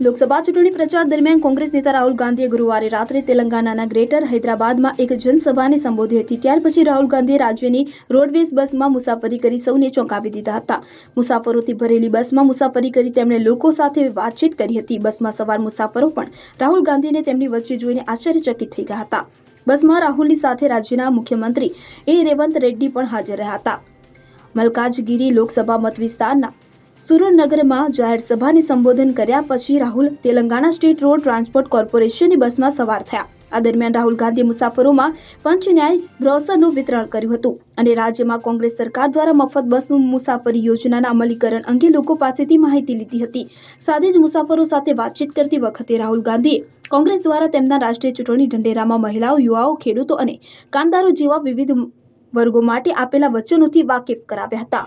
લોકસભા ચૂંટણી પ્રચાર દરમિયાન કોંગ્રેસ નેતા રાહુલ ગાંધીએ ગુરુવારે રાત્રે તેલંગાણાના ગ્રેટર હૈદરાબાદમાં એક જનસભાને સંબોધી હતી. ત્યાર પછી રાહુલ ગાંધીએ રાજ્યની રોડવેઝ બસમાં મુસાફરી કરી સૌને ચોંકાવી દીધા હતા. મુસાફરોથી ભરેલી બસમાં મુસાફરી કરી તેમણે લોકો સાથે વાતચીત કરી હતી. બસમાં સવાર મુસાફરો પણ રાહુલ ગાંધીને તેમની વચ્ચે જોઈને આશ્ચર્યચકિત થઈ ગયા હતા. બસમાં રાહુલની સાથે રાજ્યના મુખ્યમંત્રી એ રેવંત રેડ્ડી પણ હાજર રહ્યા હતા. મલકાજગીરી લોકસભા મત વિસ્તારના સુરનગરમાં જાહેર સભાને સંબોધન કર્યા પછી Rahul Telangana state road transport કોર્પોરેશનની બસમાં સવાર થયા. આ દરમિયાન રાહુલ ગાંધીએ મુસાફરોમાં પંચ ન્યાય બ્રોસરનું વિતરણ કર્યું હતું અને રાજ્યમાં કોંગ્રેસ સરકાર દ્વારા મફત બસ મુસાફરી યોજનાના અમલીકરણ અંગે લોકો પાસેથી માહિતી લીધી હતી. સાથે જ મુસાફરો સાથે વાતચીત કરતી વખતે રાહુલ ગાંધીએ કોંગ્રેસ દ્વારા તેમના રાષ્ટ્રીય ચૂંટણી ઢંઢેરામાં મહિલાઓ, યુવાઓ, ખેડૂતો અને કામદારો જેવા વિવિધ વર્ગો માટે આપેલા વચનોથી વાકેફ કરાવ્યા હતા.